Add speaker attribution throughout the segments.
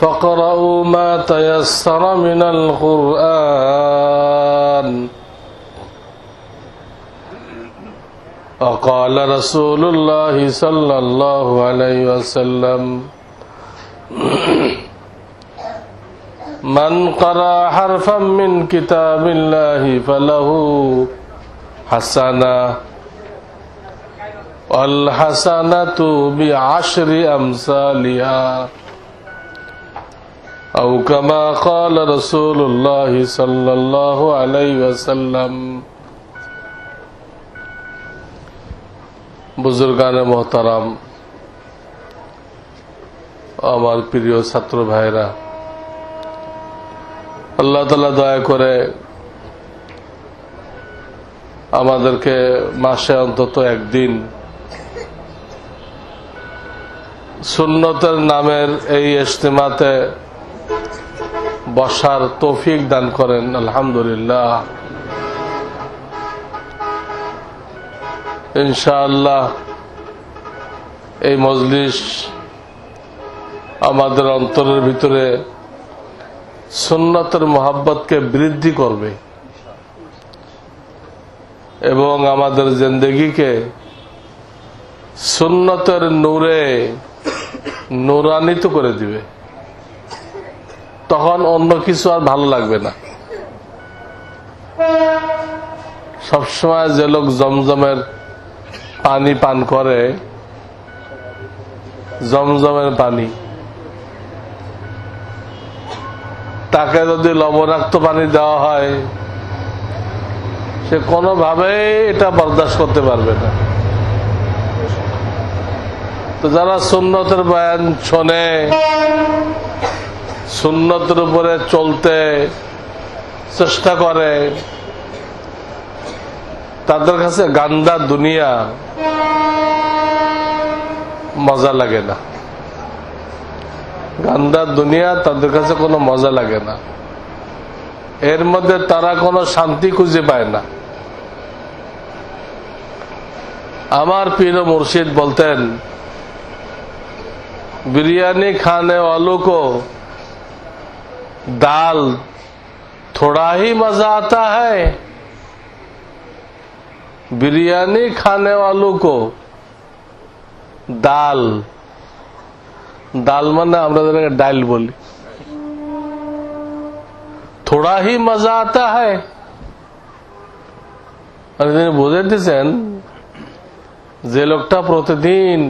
Speaker 1: فاقرؤوا ما تيسر من القرآن وقال رسول الله صلى الله عليه وسلم من قرأ حرفا من كتاب الله فله حسنة والحسنة بعشر أمثالها أو كما قال رسول الله صلى الله عليه وسلم বুজুর্গান মোহতারাম আমার প্রিয় ছাত্র ভাইরা আল্লাহ তালা দয়া করে আমাদেরকে মাসে অন্তত একদিন সুন্নতের নামের এই ইজতেমাতে বসার তৌফিক দান করেন, আলহামদুলিল্লাহ। ইনশাআল্লাহ, এই মজলিস আমাদের অন্তরের ভিতরে সুন্নতের মোহাব্বতকে বৃদ্ধি করবে এবং আমাদের জিন্দগিকে সুন্নতের নূরে নূরান্বিত করে দিবে। তখন অন্য কিছু আর ভালো লাগবে না। সবসময় যে লোক জমজমের পানি পান করে, জমজমের পানি, তাকে যদি লবণাক্ত পানি দেওয়া হয়, সে কোনোভাবেই এটা বরদাস্ত করতে পারবে না। তো যারা সুন্নতের বয়ান শোনে সুন্নতের উপরে চলতে চেষ্টা করে। তাদের কাছে গান্দা দুনিয়া মজা লাগে না। গান্দা দুনিয়া তাদের কাছে কোনো মজা লাগে না। এর মধ্যে তারা কোনো শান্তি খুঁজে পায় না। আমার প্রিয় মুর্শিদ বলতেন, বিরিয়ানি খানে অলুকো दाल थोड़ा ही मजा आता है बिरयानी खाने वालों को ডাল ডাল মানে আমরা যেটাকে ডাইল বলি থোড়া হি মজা আতা হয় মানে তিনি বুঝে দিচ্ছেন যে লোকটা প্রতিদিন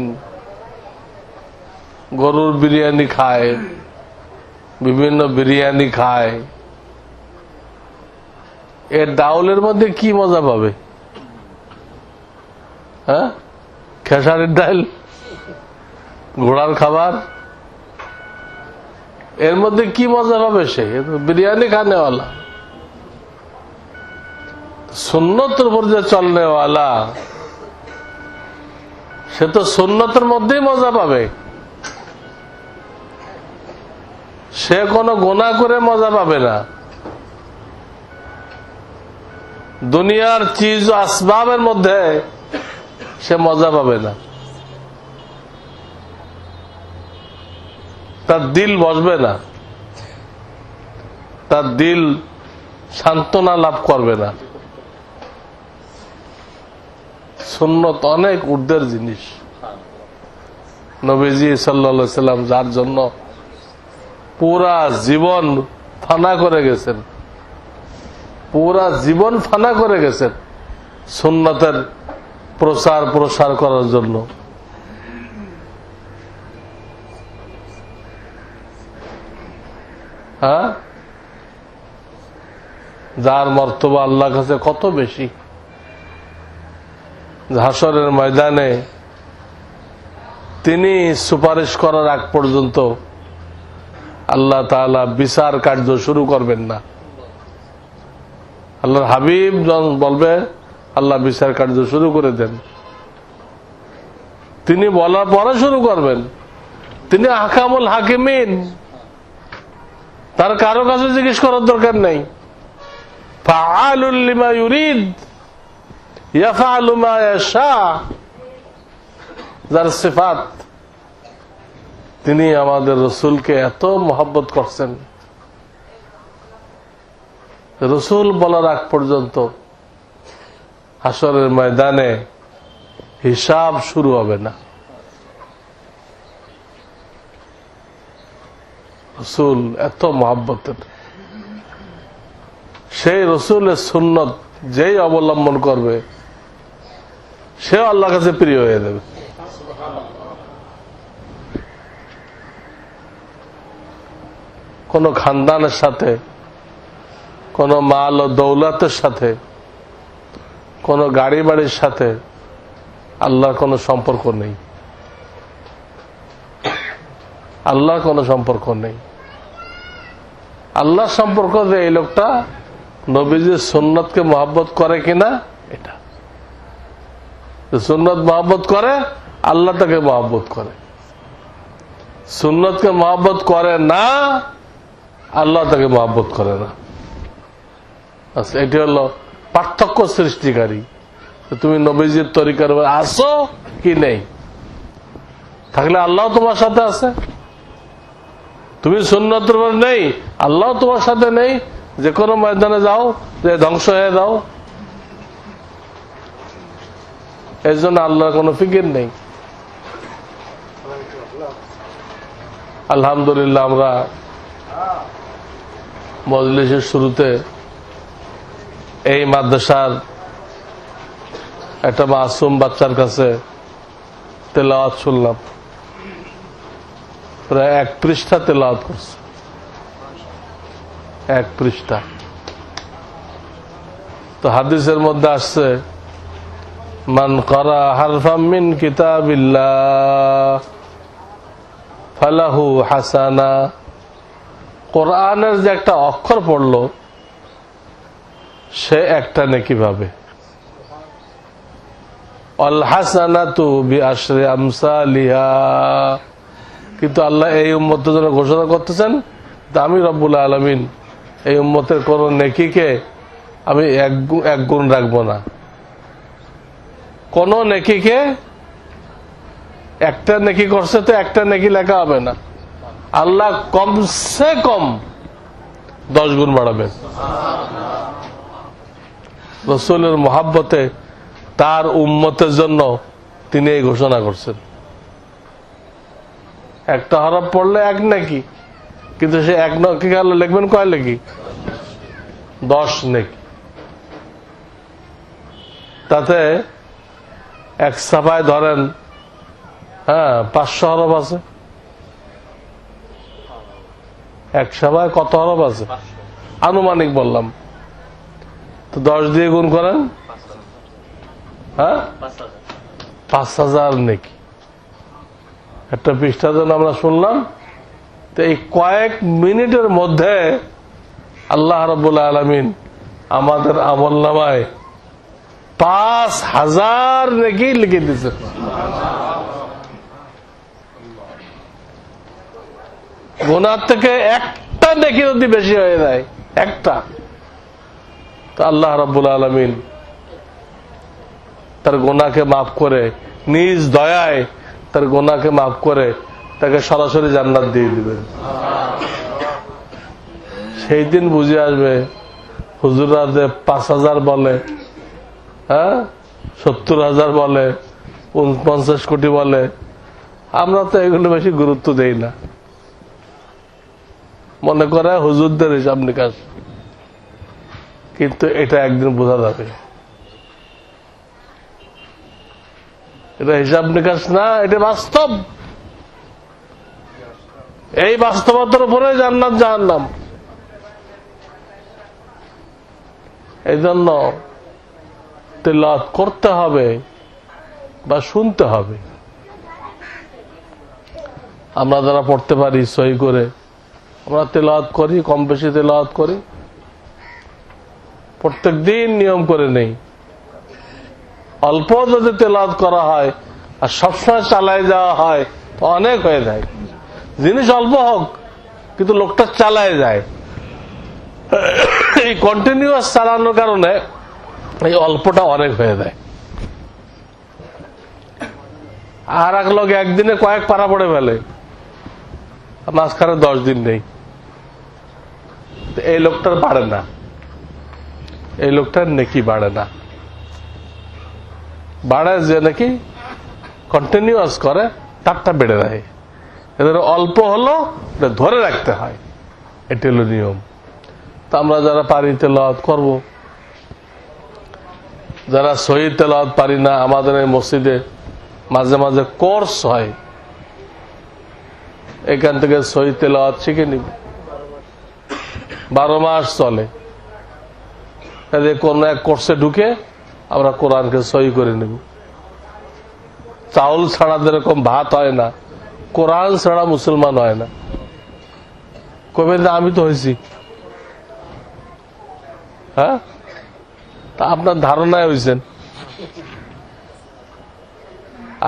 Speaker 1: গরুর বিরিয়ানি খায় বিভিন্ন বিরিয়ানি খায়। এর ডাউলের মধ্যে কি মজা পাবে? হ্যাঁ? খেসারির ডাল? ঘোড়ার খাবার? এর মধ্যে কি মজা পাবে সে? বিরিয়ানি খানেওয়ালা। সুন্নতের উপর যে চলনেওয়ালা, সে তো সুন্নতের মধ্যেই মজা পাবে। সে কোনো গোনা করে মজা পাবে না। দুনিয়ার চিজ আসবাবের মধ্যে সে মজা পাবে না। তার দিল বসবে না। তার দিল সান্ত্বনা লাভ করবে না। সুন্নত অনেক ঊর্ধ্বের জিনিস। নবীজি সাল্লা সাল্লাম যার জন্য পুরা জীবন ফানা করে গেছেন। পুরা জীবন ফানা করে গেছেন সুন্নতের প্রচার প্রসার করার জন্য। হ্যাঁ? যার মর্তবা আল্লাহ কাছে কত বেশি। হাসরের ময়দানে তিনি সুপারিশ করার আগ পর্যন্ত আল্লাহ তাআলা বিচার কার্য শুরু করবেন না। আল্লাহর হাবিব বলবে, আল্লাহ বিচার কার্য শুরু করে দেন। তিনি বলার পরে শুরু করবেন। তিনি আকামুল হাকিমিন। তার কারও কাছে জিজ্ঞেস করার দরকার নেই। যার সিফাত তিনি আমাদের রসুলকে এত মহব্বত করছেন। রসুল বলার আগ পর্যন্ত হাসরের ময়দানে হিসাব শুরু হবে না। রসুল এত মহাব্বতের। সেই রসুলের সুন্নত যেই অবলম্বন করবে সে আল্লাহ কাছে প্রিয় হয়ে যাবে। কোন খানদানের সাথে, কোন মাল ও দৌলতের সাথে, কোন গাড়ি বাড়ির সাথে আল্লাহর কোনো সম্পর্ক নেই। আল্লাহর কোনো সম্পর্ক নেই। আল্লাহর সম্পর্ক যে এই লোকটা নবীজির সুন্নতকে মহাব্বত করে কিনা, এটা। সুন্নত মহাব্বত করে, আল্লাহ তাকে মহাব্বত করে। সুন্নতকে মহাব্বত করে না আল্লাহ তাকে মহাব্বত করে না। আচ্ছা, এটি হলো পার্থক্য সৃষ্টিকারী। তুমি নবীজির তরিকার আসো কি নেই? থাকলে আল্লাহ তোমার সাথে আছে। তুমি সুন্নতের নেই আল্লাহ তোমার সাথে নেই। যে কোনো ময়দানে যাও যে ধ্বংস হয়ে যাও। এর জন্য আল্লাহর কোনো ফিকির নেই। আলহামদুলিল্লাহ আমরা মজলিসের শুরুতে এই মাদ্রাসার একটা মাসুম বাচ্চার কাছে তেলাওয়াত শুনলাম। প্রায় এক পৃষ্ঠা তেলাওয়াত করছে। এক পৃষ্ঠা। তো হাদিসের মধ্যে আসছে, মান করা হারফাম মিন কিতাবিল্লাহ, ফালাহু হাসানা কোরআনের যে একটা অক্ষর পড়ল, সে একটা নেকি পাবে অল হাসানাতু বি আশরে আমসালিহা। কিন্তু আল্লাহ এই উম্মতের জন্য ঘোষণা করতেছেন আমি রব্বুল আলমিন, এই উম্মতের কোন নেকিকে আমি এক গুণ রাখব না। কোন নেকিকে একটা নেকি করছে তো একটা নেকি লেখা হবে না। আল্লাহ কমসে কম দশ গুণ বাড়াবেন রসুলের মহাব্বতে তার উম্মতের জন্য তিনি এই ঘোষণা করছেন। একটা হরফ পড়লে এক নাকি, কিন্তু সে এক নাকি গেল লিখবেন কয় লেখি দশ নাকি। তাতে এক সাফায় ধরেন হ্যাঁ পাঁচশো হরফ আছে। এক সাফায় কত হরফ আছে? আনুমানিক বললাম। তো দশ দিয়ে গুণ করেন। হ্যাঁ? পাঁচ হাজার নাকি। একটা পৃষ্ঠা যেন আমরা শুনলাম, তো এই কয়েক মিনিটের মধ্যে আল্লাহ রবুল্লা আলমিন আমাদের আমল নামায় পাঁচ হাজার নাকি লিখে দিচ্ছে গোনার থেকে একটা নাকি যদি বেশি হয়ে যায়, একটা। তো আল্লাহ রব্বুল আলমিন তার গোনাকে মাফ করে, নিজ দয়ায় তার গোনাকে মাফ করে তাকে সরাসরি জান্নাত দিয়ে দিবেন। সেই দিন বুঝে আসবে হুজুরা যে পাঁচ হাজার বলে হ্যাঁ? সত্তর হাজার বলে পঞ্চাশ কোটি বলে, আমরা তো এগুলো বেশি গুরুত্ব দেই না। মনে করে হুজুরদের হিসাব নিকাশ। কিন্তু এটা একদিন বোঝা যাবে। এটা হিসাব নিকাশ না, এটা বাস্তব। এই বাস্তবতার উপরে জান্নাত জাহান্নাম। এই জন্য করতে হবে বা শুনতে হবে। আমরা যারা পড়তে পারি সই করে আমরা তেলাওয়াত করি, কম বেশি তেলাওয়াত করি। প্রত্যেক দিন নিয়ম করে নেই। অল্প যদি তেলাওয়াত করা হয় আর সবসময় চালায় যাওয়া হয়, তো অনেক হয়ে যায়। জিনিস অল্প হোক, কিন্তু লোকটা চালায় যায়। এই কন্টিনিউয়াস চালানোর কারণে এই অল্পটা অনেক হয়ে যায়। আর এক লোক একদিনে কয়েক পারা পড়ে ফেলে। মাঝখানে দশ দিন নেই। এই লোকটার বাড়ে না। এই লোকটার নেকি বাড়ে না। বাড়ে যে নাকি কন্টিনিউয়াস করে, তারটা বেড়ে যায়। এদের অল্প হলো ধরে রাখতে হয়। এটি হলো নিয়ম। তা আমরা যারা পারি তেলাওয়াত করব। যারা শহীদ তেলাওয়াত পারি না, আমাদের এই মসজিদে মাঝে মাঝে কোর্স হয়। এখান থেকে শহীদ তেলাওয়াত শিখে নিব। বারো মাস চলে। কাজে কোন এক কোর্সে ঢুকে আমরা কোরআনকে সহি করে নেব। চাউল ছাড়া যেরকম ভাত হয় না, কোরআন ছাড়া মুসলমান হয় না। কবে আমি তো হয়েছি। হ্যাঁ? তা আপনার ধারণায় হয়েছেন।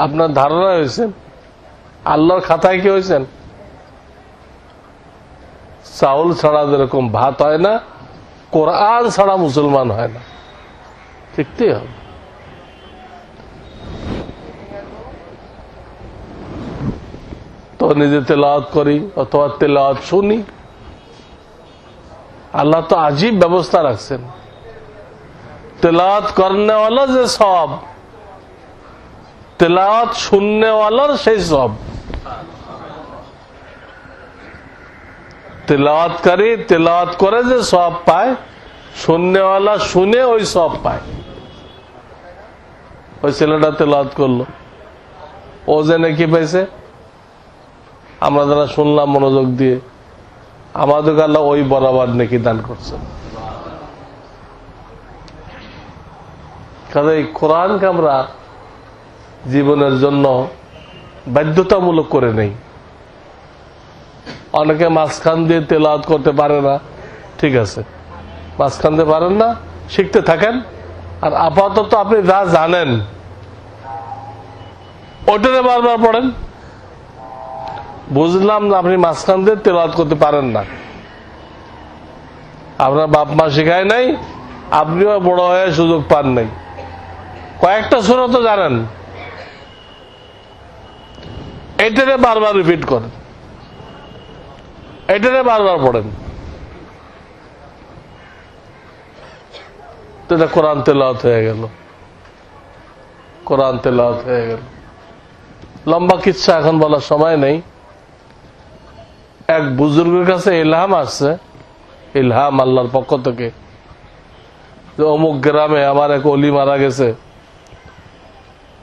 Speaker 1: আপনার ধারণায় হয়েছেন। আল্লাহর খাতায় কি হয়েছেন? চাউল ছাড়া যেরকম ভাত হয় না, কোরআন ছাড়া মুসলমান হয় না। শিখতেই হবে তো নিজে তেলাওয়াত করি, অথবা তেলাওয়াত শুনি। আল্লাহ তো আজীব ব্যবস্থা রাখছেন। তেলাওয়াত করনেওয়ালা যে সব, তেলাওয়াত শুননেওয়ালার সেই সব। তেলাওয়াতকারী তেলাওয়াত করে যে সব পায় শুননেওয়ালা শুনে ওই সব পায়। ওই ছেলেটা তেলাওয়াত করল। ও যে নাকি পাইছে? আমরা যারা শুনলাম মনোযোগ দিয়ে, আমাদের আল্লাহ ওই বরাবর নাকি দান করছে। কাজে এই কোরআনকে আমরা জীবনের জন্য বাধ্যতামূলক করে নেই। অনেকে মাঝখান দিয়ে তেলাওয়াত করতে পারে না। ঠিক আছে। মাঝখান দিয়ে পারেন না, শিখতে থাকেন। আর আপাতত আপনি যা জানেন ওইটারে বারবার পড়েন। বুঝলাম না আপনি মাঝখান দিয়ে তেলাওয়াত করতে পারেন না। আপনার বাপ মা শেখায় নাই, আপনিও বড় হয়ে সুযোগ পান নাই। কয়েকটা সুরা তো জানেন। এটারে বারবার রিপিট করেন। এটারে বারবার পড়েন। কোরআন তেলাওয়াত হয়ে গেল। কোরআন তেলাওয়াত হয়ে গেল। লম্বা কিচ্ছা এখন বলার সময় নেই। এক বুজুর্গের কাছে ইলহাম আসছে। ইলহাম আল্লাহর পক্ষ থেকে। যে অমুক গ্রামে আমার এক অলি মারা গেছে।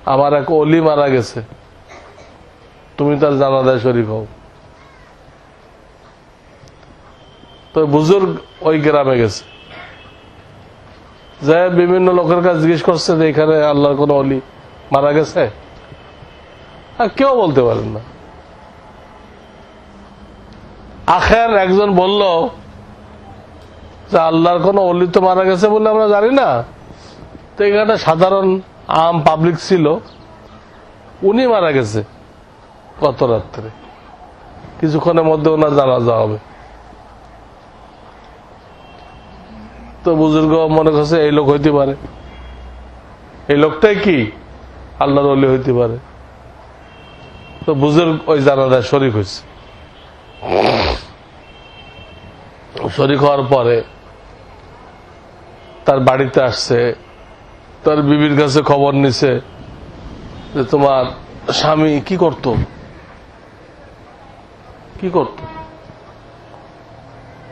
Speaker 1: আমার এক অলি মারা গেছে। তুমি তার জানাজায় শরীফ হও। তো বুজুর্গ ওই গ্রামে গেছে। যে বিভিন্ন লোকের কাছে জিজ্ঞেস করছে যে এখানে আল্লাহর কোন অলি মারা গেছে? আর কেউ বলতে পারেন না। আখের একজন বলল যে আল্লাহর কোন অলি তো মারা গেছে বলে আমরা জানি না। তো এখানে সাধারণ আম পাবলিক ছিল। উনি মারা গেছে গত রাত্রে। কিছুক্ষণের মধ্যে ওনার জানাজা হবে। বুজুর্গ মনে করছে এই লোক হইতে পারে। এই লোকটাই কি? আল্লাহর অলি হইতে পারে। তো বুজুর্গ ওই জানাজায় শরিক হয়েছে শরিক হওয়ার পরে তার বাড়িতে আসছে, তার বিবির কাছে খবর নিছে যে তোমার স্বামী কি করত? কি করত?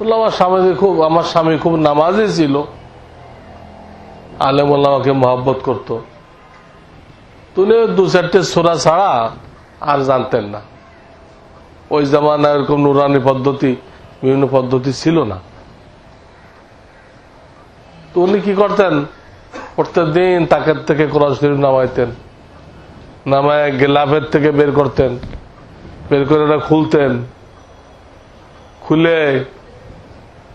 Speaker 1: বলল আমার স্বামী খুব, আমার স্বামী খুব নামাজি ছিল। আলেম আমাকে মহব্বত করত। তুমি দু চারটে সোরা ছাড়া আর জানতেন না। ওই জামানা এরকম নুরানি পদ্ধতি, বিভিন্ন পদ্ধতি ছিল না। তো উনি কি করতেন? প্রত্যেক দিন তাকের থেকে কোরআন শরীফ নামাইতেন। নামায় গেলাফের থেকে বের করতেন। বের করে ওটা খুলতেন। খুলে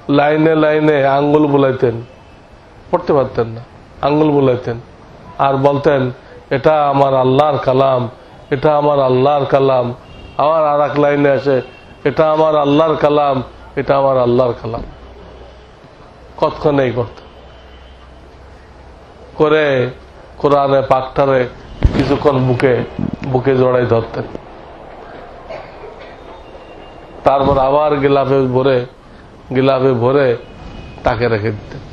Speaker 1: লাইনে লাইনে আঙ্গুল বুলাইতেন। পড়তে পারতেন না। আঙ্গুল বুলাইতেন। আর বলতেন, এটা আমার আল্লাহর কালাম, এটা আমার আল্লাহর কালাম। আবার আর এক লাইনে আসে, এটা আমার আল্লাহর কালাম, এটা আমার আল্লাহর কালাম। কতক্ষণ এই করত করে কোরআনে পাকটারে কিছুক্ষণ বুকে বুকে জড়াই ধরতেন। তারপর আবার গিলাফে ভরে গিলাফে ভরে তাকে রেখে দিতেন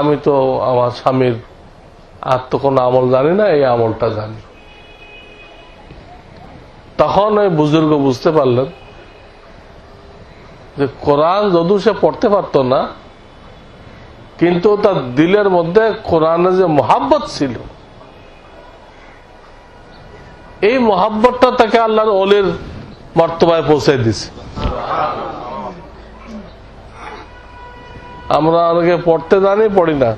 Speaker 1: আমি তো আমার স্বামীর আর তো কোনো আমল জানি না, এই আমলটা জানি। তখন ওই বুজুর্গ বুঝতে পারলেন যে কোরআন যদিও সে পড়তে পারতো না, কিন্তু তার দিলের মধ্যে কোরআনে যে মোহাব্বত ছিল, এই মোহাব্বতটা তাকে আল্লাহর অলির মর্তবায় পৌঁছে দিছে আমরা অনেকে পড়তে জানি, পড়ি না।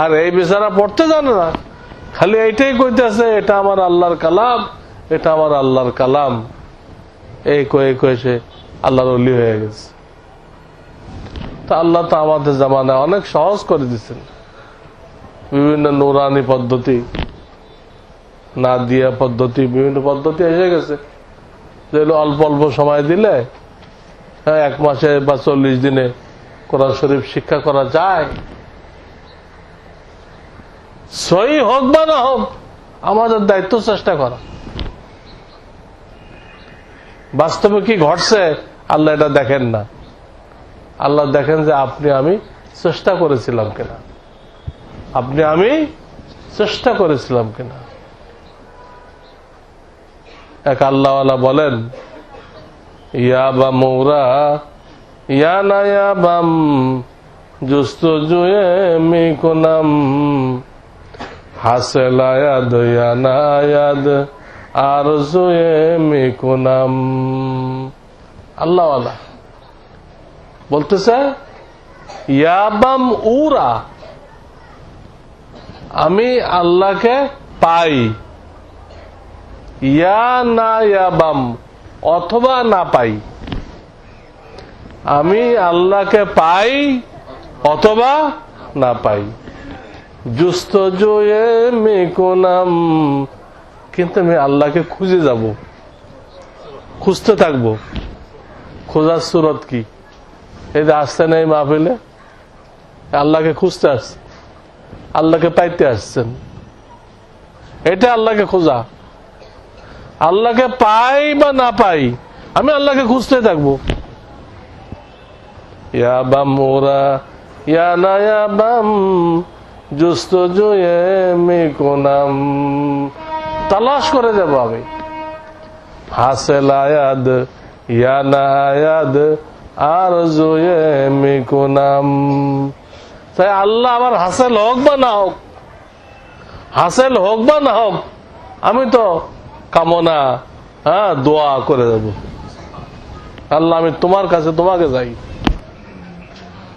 Speaker 1: আর এই বেচারা পড়তে জানে না। খালি এইটাই কইতেছে, এটা আমার আল্লাহর কালাম, এটা আমার আল্লাহর কালাম। এই কয়ে কয়ে সে আল্লাহর অলি হয়ে গেছে। তা আল্লাহ তো আমাদের জামানায় অনেক সহজ করে দিচ্ছেন বিভিন্ন নুরানি পদ্ধতি, না দিয়া পদ্ধতি, বিভিন্ন পদ্ধতি এসে গেছে। যেগুলো অল্প অল্প সময় দিলে হ্যাঁ, এক মাসে বা চল্লিশ দিনে কোরআন শরীফ শিক্ষা করা যায়। সই হোক বা না হোক আমাদের দায়িত্ব চেষ্টা করা। বাস্তবে কি ঘটছে? আল্লাহ এটা দেখেন না। আল্লাহ দেখেন যে আপনি আমি চেষ্টা করেছিলাম কিনা। আপনি আমি চেষ্টা করেছিলাম কিনা। এক আল্লাহওয়ালা বলেন, ইয়া বা মৌরা, ইয়া না ইয়া বাম, জুস্ত জুয়ে মি কোনাম, হাসেল আয়াদ ইয়া না আয়াদ আর জুয়ে মি কোনাম। আল্লাহওয়ালা বলতেছে ইয়াবাম উরা, আমি আল্লাহকে পাই। ইয়া না ইয়াবাম অথবা না পাই। আমি আল্লাহকে পাই, অথবা না পাই। জুস্ত জয়ে মেকোনাম, কিন্তু আমি আল্লাহকে খুঁজে যাব। খুঁজতে থাকব। খোঁজার সুরত কি? এই যে আসছে না এই মাহফিলে? আল্লাহকে খুঁজতে আসছে। আল্লাহকে পাইতে আসছেন। এটা আল্লাহকে খোঁজা। আল্লাহকে পাই বা না পাই, আমি আল্লাহকে খুঁজতে থাকব। ইয়া বাম ওরা, ইয়া না বাম, জুস্ত জুয়ে তালাশ করে যাব আমি। হাসেল আয়াদ ইয়া না আয়াদ আর জুয়ে মিকুনাম তাই আল্লাহ আমার হাসেল হোক বা না হোক, হাসেল হোক বা না হোক, আমি তো কামনা হ্যাঁ দোয়া করে দেব। আল্লাহ, আমি তোমার কাছে তোমাকে যাই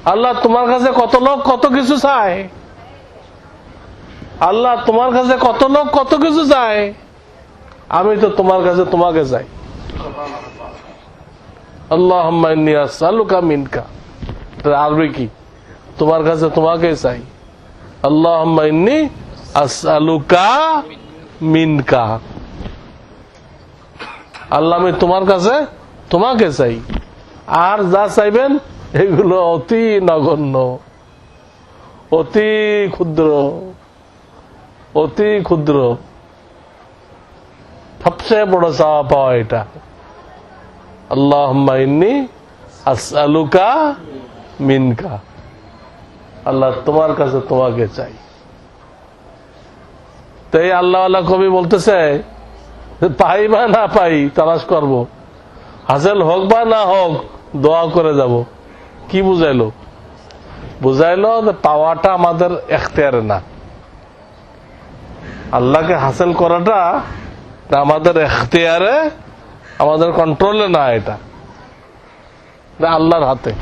Speaker 1: আল্লাহ, তোমার কাছে কত লোক কত কিছু চায়। আল্লাহ, তোমার কাছে কত লোক কত কিছু চায়। আমি তো তোমার কাছে তোমাকে চাই। আল্লাহ আলুকা মিনকা। আরবি কি? তোমার কাছে তোমাকে চাই। আল্লাহ আলুকা মিনকা। আল্লাহ আমি তোমার কাছে, তোমাকে চাই। আর যা চাইবেন, এগুলো অতি নগণ্য, অতি ক্ষুদ্র অতি ক্ষুদ্র। সবচেয়ে বড় চাওয়া পাওয়া এটা। আল্লাহ আসআলুকা মিনকা। আল্লাহ তোমার কাছে তোমাকে চাই। তাই আল্লাহ আল্লাহ কবি বলতেছে পাই বা না পাই, তালাশ করব। হাসেল হোক বা না হোক, দোয়া করে যাব। কি বুঝাইলো? বুঝাইলো পাওয়াটা আমাদের এখতিয়ারে না। আল্লাহকে হাসিল করাটা আমাদের এখতিয়ারে, আমাদের কন্ট্রোলে না এটা। আল্লাহর হাতে।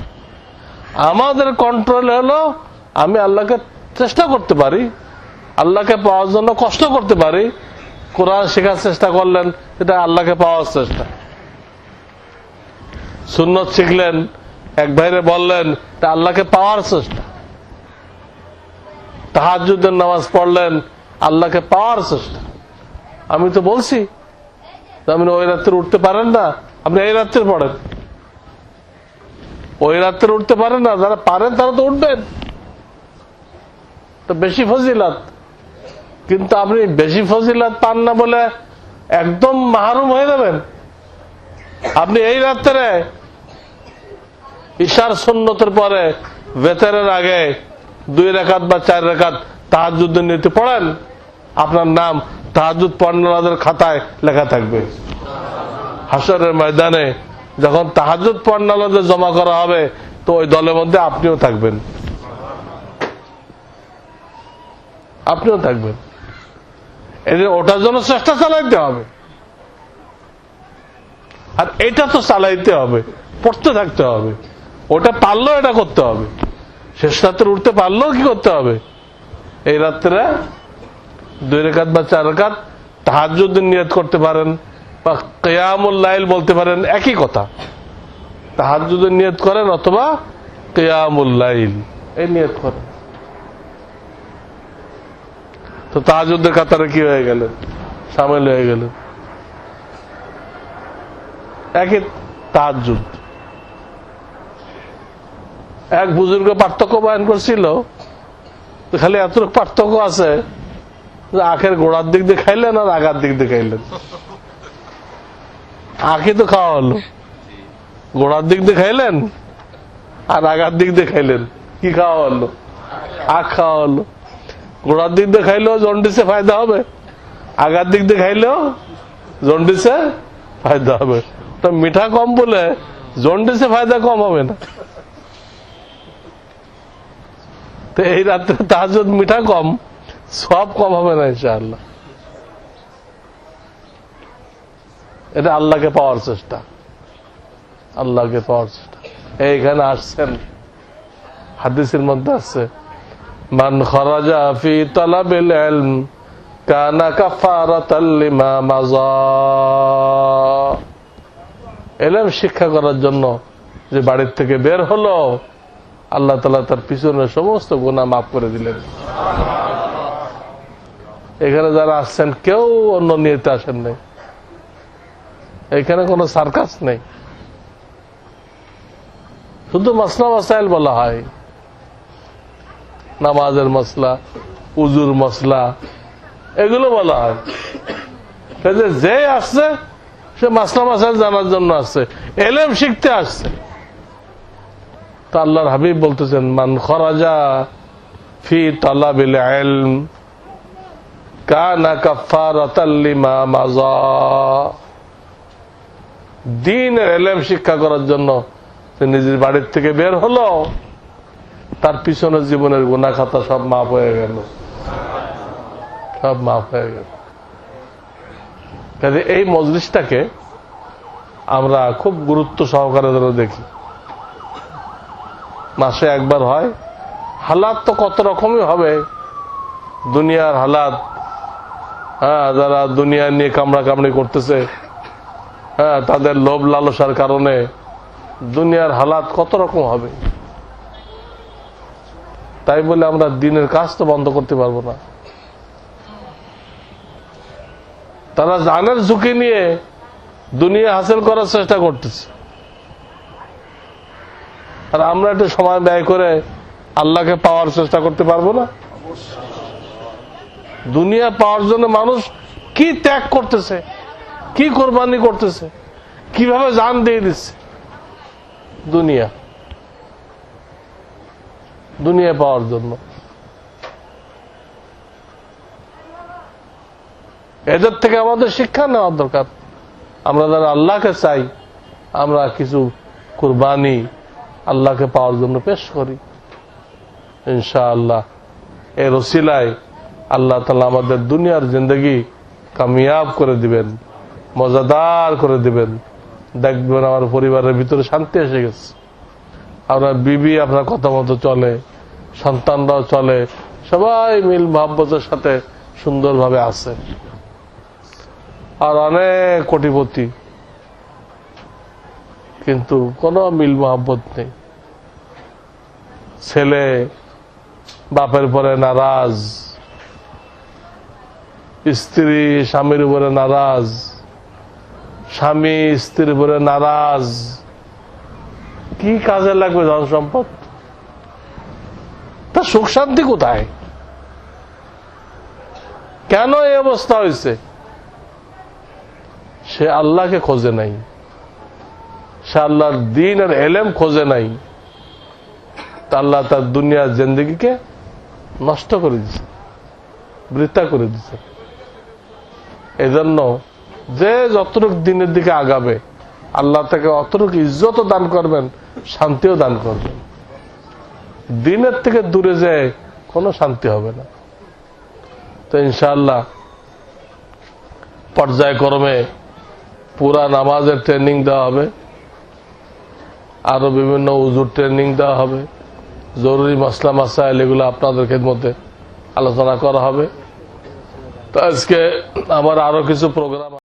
Speaker 1: আমাদের কন্ট্রোল হলো আমি আল্লাহকে চেষ্টা করতে পারি, আল্লাহকে পাওয়ার জন্য কষ্ট করতে পারি কোরআন শেখার চেষ্টা করলেন, এটা আল্লাহকে পাওয়ার চেষ্টা। সুন্নত শিখলেন, এক ভাইরে বললেন, এটা আল্লাহকে পাওয়ার চেষ্টা। তাহাজুদের নামাজ পড়লেন, আল্লাহকে পাওয়ার চেষ্টা। আমি তো বলছি, আপনি ওই রাত্রে উঠতে পারেন না, আপনি এই রাত্রে পড়েন। ওই রাত্রে উঠতে পারেন না, যারা পারেন তারা তো উঠবেন। তো বেশি ফজিলাত। কিন্তু আপনি বেশি ফজিলাত পান না বলে একদম মাহরুম হয়ে যাবেন। আপনি এই রাত্রে ঈশার সুন্নতের পরে বেতারের আগে দুই রেখাত বা চার রেখাত তাহাজুদ নিতে পড়েন, আপনার নাম তাহাজুদ পণ্যলাদের খাতায় লেখা থাকবে। হাসরের ময়দানে যখন তাহাজুদ পণ্যলাদের জমা করা হবে, তো ওই দলের মধ্যে আপনিও থাকবেন। আপনিও থাকবেন। এদের ওটার জন্য চেষ্টা চালাইতে হবে। আর এটা তো চালাইতে হবে, পড়তে থাকতে হবে। ওটা পারলেও এটা করতে হবে। শেষ রাত্রে উঠতে পারলেও কি করতে হবে? এই রাত্রে দুই রেখাত বা চার রেখাত তাহাজুদ্দিন নিয়ত করতে পারেন বা কেয়ামুল লাইল বলতে পারেন একই কথা। তাহাজুদ্দিন নিয়ত করেন অথবা কেয়ামুল লাইল, এই নিয়ত করেন। তো তাহাজুদ্দের কাতারে কি হয়ে গেল? সামিল হয়ে গেল। একই তাহাজুদ। এক বুজুর্গ পার্থক্য বয়ন করছিল খালি এতটুকু পার্থক্য আছে আখের গোড়ার দিক দিয়ে খাইলেন আর আগার দিক দিয়ে খাইলেন আখে তো খাওয়া হলো। গোড়ার দিক দিয়ে খাইলেন আর আগার দিক দিয়ে খাইলেন কি খাওয়া হলো? আখ খাওয়া হলো। গোড়ার দিক দিয়ে খাইলেও জন্ডিসে ফায়দা হবে আগার দিক দিয়ে খাইলেও জন্ডিসে ফায়দা হবে। তো মিঠা কম বলে জন্ডিসে ফায়দা কম হবে না। তো এই রাত্রে তাহাজুদ মিঠা কম, সব কম হবে না ইনশাআল্লাহ। এটা আল্লাহকে পাওয়ার চেষ্টা। আল্লাহকে পাওয়ার চেষ্টা। এইখানে আসছেন, হাদিসের মধ্যে আছে মান খরাজা ফি তালাবিল ইলম কানা কাফারাতাল লিমা মাজা এলম শিক্ষা করার জন্য যে বাড়ির থেকে বের হলো, আল্লাহ তালা তার পিছনের সমস্ত গুণা মাফ করে দিলেন। এখানে যারা আসছেন, কেউ অন্য নিয়েতে আসেন নাই। এখানে কোনো সার্কাস নেই। শুধু মশলা মশাইল বলা হয়। নামাজের মশলা, উজুর মশলা, এগুলো বলা হয়। কাজে যে আসছে, সে মাসলা মাসাইল জানার জন্য আসছে। এলেম শিখতে আসছে। তো আল্লাহর হাবিব বলতেছেন, মান খরাজা ফি তালাবিল ইলম কানা কাফারাতাল লিমা মাজা। দিনের এলেম শিক্ষা করার জন্য নিজের বাড়ির থেকে বের হলো। তার পিছনে জীবনের গুণা খাতা সব মাপ হয়ে গেল। সব মাপ হয়ে গেল। কাজে এই মজলিসটাকে আমরা খুব গুরুত্ব সহকারে যেন দেখি। মাসে একবার হয়, হালাত তো কত রকমই হবে। দুনিয়ার হালাত হ্যাঁ যারা দুনিয়া নিয়ে কামড়া কামড়ি করতেছে হ্যাঁ তাদের লোভ লালসার কারণে দুনিয়ার হালাত কত রকম হবে। তাই বলে আমরা দিনের কাজ তো বন্ধ করতে পারব না। তারা জানের ঝুঁকি নিয়ে দুনিয়া হাসিল করার চেষ্টা করতেছে। আর আমরা একটু সময় ব্যয় করে আল্লাহকে পাওয়ার চেষ্টা করতে পারব না? দুনিয়া পাওয়ার জন্য মানুষ কি ত্যাগ করতেছে, কি কোরবানি করতেছে, কীভাবে জান দিয়ে দিচ্ছে? দুনিয়া। দুনিয়া পাওয়ার জন্য। এদের থেকে আমাদের শিক্ষা নেওয়ার দরকার। আমরা যারা আল্লাহকে চাই, আমরা কিছু কুরবানি আল্লাহকে পাওয়ার জন্য পেশ করি। ইনশাআল্লাহ এর রসিলায় আল্লাহ তালা আমাদের দুনিয়ার জিন্দগি কামিয়াব করে দিবেন, মজাদার করে দিবেন। দেখবেন আমার পরিবারের ভিতরে শান্তি এসে গেছে। আপনার বিবি আপনার কথা মতো চলে সন্তানরাও চলে। সবাই মিল মহাব্বতের সাথে সুন্দরভাবে আছে। আর অনেক কোটিপতি। কিন্তু কোনো মিল মোহাম্মত নেই। ছেলে, বাপের পরে নারাজ। স্ত্রী, স্বামীর উপরে নারাজ। স্বামী, স্ত্রীর উপরে নারাজ। কি কাজে লাগবে ধন সম্পদ তা সুখ শান্তি কোথায়? কেন এই অবস্থা হয়েছে? সে আল্লাহকে খোঁজে নাই। সে আল্লাহর দিন আর এলেম খোঁজে নাই। আল্লাহ তার দুনিয়ার জিন্দগিকে নষ্ট করে দিছে বৃত্তা করে দিছে এজন্য যে যতটুক দিনের দিকে আগাবে, আল্লাহ তাকে অতটুকু ইজ্জত দান করবেন, শান্তিও দান করবেন। দিনের থেকে দূরে যায়, কোনো শান্তি হবে না। তো ইনশাআল্লাহ, পর্যায়ক্রমে পুরা নামাজের ট্রেনিং দেওয়া হবে, আরও বিভিন্ন উজুর ট্রেনিং দেওয়া হবে, জরুরি মাসলা মাসাইল এগুলো আপনাদের মধ্যে আলোচনা করা হবে। তো আজকে আমার আরও কিছু প্রোগ্রাম